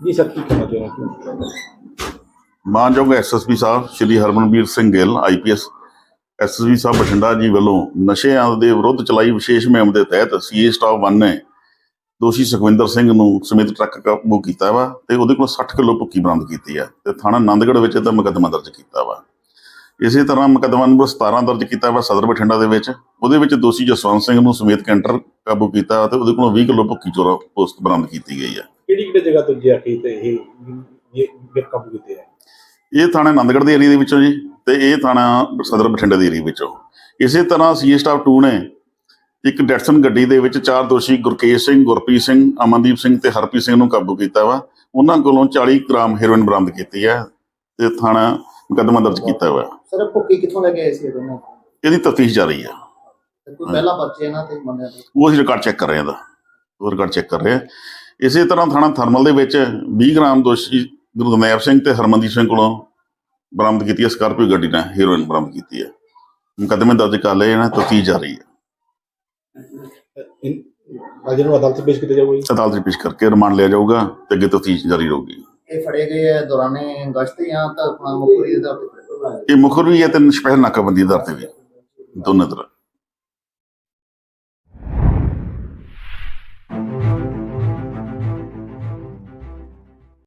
ਜੀ ਸਰ ਕੀ ਕਹਿਣਾ ਚਾਹੁੰਦੇ ਹੋ ਮਾਨਯੋਗ ਐਸਐਸਪੀ ਸਾਹਿਬ, ਸ਼੍ਰੀ ਹਰਮਨਵੀਰ ਸਿੰਘ ਗਿੱਲ ਆਈਪੀਐਸ ਐਸਐਸਪੀ ਸਾਹਿਬ ਬਠਿੰਡਾ ਜੀ ਵੱਲੋਂ ਨਸ਼ਿਆਂ ਦੇ ਵਿਰੁੱਧ ਚਲਾਈ ਵਿਸ਼ੇਸ਼ ਮੁਹਿੰਮ ਦੇ ਤਹਿਤ ਸੀਏ ਸਟਾਫ 1 ਨੇ ਦੋਸ਼ੀ ਸੁਖਵਿੰਦਰ ਸਿੰਘ ਨੂੰ ਸਮੇਤ ਟਰੱਕ ਕਾਬੂ ਕੀਤਾ ਵਾ ਤੇ ਉਹਦੇ ਕੋਲ 60 ਕਿਲੋ ਭੁੱਕੀ ਬਰਾਮਦ ਕੀਤੀ ਆ ਤੇ ਥਾਣਾ ਆਨੰਦਗੜ੍ਹ ਵਿੱਚ ਇਹਦਾ ਮੁਕੱਦਮਾ ਦਰਜ ਕੀਤਾ ਵਾ। ਇਸੇ ਤਰ੍ਹਾਂ ਮੁਕੱਦਮਾ ਨੰਬਰ 17 ਦਰਜ ਕੀਤਾ ਵਾ ਸਦਰ ਬਠਿੰਡਾ ਦੇ ਵਿੱਚ। ਉਹਦੇ ਵਿੱਚ ਦੋਸ਼ੀ ਜਸਵੰਤ ਸਿੰਘ ਨੂੰ ਸਮੇਤ ਕੈਂਟਰ ਕਾਬੂ ਕੀਤਾ ਤੇ ਉਹਦੇ ਕੋਲੋਂ 20 ਕਿਲੋ ਭੁੱਕੀ ਚੋਰਾ ਪੋਸਟ ਬਰਾਮਦ ਕੀਤੀ ਗਈ ਆ। ਕਿਹੜੀ ਕਿਹੜੀ ਜਗ੍ਹਾ ਤੋਂ ਜਾ ਕੇ ਤੇ ਇਹ ਇਹ ਕਾਬੂ ਕੀਤੇ ਹੈ ਇਹ ਥਾਣਾ ਆਨੰਦਗੜ੍ਹ ਦੇ ਏਰੀਆ ਦੇ ਵਿੱਚੋਂ ਜੀ ਤੇ ਇਹ ਥਾਣਾ ਸਦਰ ਬਠਿੰਡਾ ਦੇ ਏਰੀਆ ਵਿੱਚੋਂ। ਇਸੇ ਤਰ੍ਹਾਂ ਸੀ ਸਟਾਫ 2 ਨੇ ਇੱਕ ਡੈਟਸਨ ਗੱਡੀ ਦੇ ਵਿੱਚ ਚਾਰ ਦੋਸ਼ੀ ਗੁਰਕੇਸ਼ ਸਿੰਘ ਗੁਰਪ੍ਰੀਤ ਸਿੰਘ ਅਮਨਦੀਪ ਸਿੰਘ ਤੇ ਹਰਪ੍ਰੀਤ ਸਿੰਘ ਨੂੰ ਕਾਬੂ ਕੀਤਾ ਵਾ। ਉਹਨਾਂ ਕੋਲੋਂ 40 ਗ੍ਰਾਮ ਹੈਰੋਇਨ ਬਰਾਮਦ ਕੀਤੀ ਹੈ ਤੇ ਥਾਣਾ ਮੁਕੱਦਮਾ ਦਰਜ ਕੀਤਾ ਹੋਇਆ। ਸਰ ਭੁੱਕੀ ਕਿੱਥੋਂ ਲੈ ਕੇ ਆਏ ਸੀ ਇਹ ਦੋਨੋਂ? ਇਹਦੀ ਤਫਤੀਸ਼ ਜਾਰੀ ਹੈ ਕੋਈ ਪਹਿਲਾ ਪਰਚੇ ਇਹਨਾਂ ਤੇ ਮੰਨਿਆ ਤੇ ਉਹ ਅਸੀਂ ਰਿਕਾਰਡ ਚੈੱਕ ਕਰ ਰਹੇ ਹਾਂ ਦਾ ਉਹ ਰਿਕਾਰਡ ਚੈੱਕ ਕਰ ਰਹੇ ਹਾਂ ਇਸੇ ਤਰ੍ਹਾਂ ਥਾਣਾ ਥਰਮਲ ਦੇ ਵਿੱਚ 20 ਗ੍ਰਾਮ ਦੋਸ਼ੀ ਗੁਰਦਨੈਬ ਸਿੰਘ ਤੇ ਹਰਮਨਦੀਪ ਸਿੰਘ ਕੋਲੋਂ ਬਰਾਮਦ ਕੀਤੀ ਹੈ ਸਕਾਰਪੀਓ ਗੱਡੀ ਨਾਲ ਹੈਰੋਇਨ ਬਰਾਮਦ ਕੀਤੀ ਹੈ ਮੁਕੱਦਮੇ ਦਰਜ ਕਰ ਲਏ ਇਹਨਾਂ ਤਫਤੀਸ਼ ਜਾਰੀ ਹੈ ਅੱਜ ਨੂੰ ਅਦਾਲਤ 'ਚ ਪੇਸ਼ ਕੀਤਾ ਜਾਊਗਾ ਜੀ। ਅਦਾਲਤ ਵਿੱਚ ਪੇਸ਼ ਕਰਕੇ ਰਿਮਾਂਡ ਲਿਆ ਜਾਊਗਾ ਤੇ ਅੱਗੇ ਤਫਤੀਸ਼ ਜਾਰੀ ਰਹੂਗੀ। ਇਹ ਫੜੇ ਗਏ ਆ ਦੌਰਾਨੇ ਗਸ਼ਤ ਜਾਂ ਤਾਂ ਆਪਣਾ ਮੁਖਰੀ ਦੇ ਦਰ ਤੇ? ਇਹ ਮੁਖਰ ਵੀ ਹੈ ਤੇ ਸਪੈਸ਼ਲ ਨਾਕਾਬੰਦੀ ਦੇ ਦਰ ਤੇ ਵੀ ਦੋਨੇ ਤਰ੍ਹਾਂ।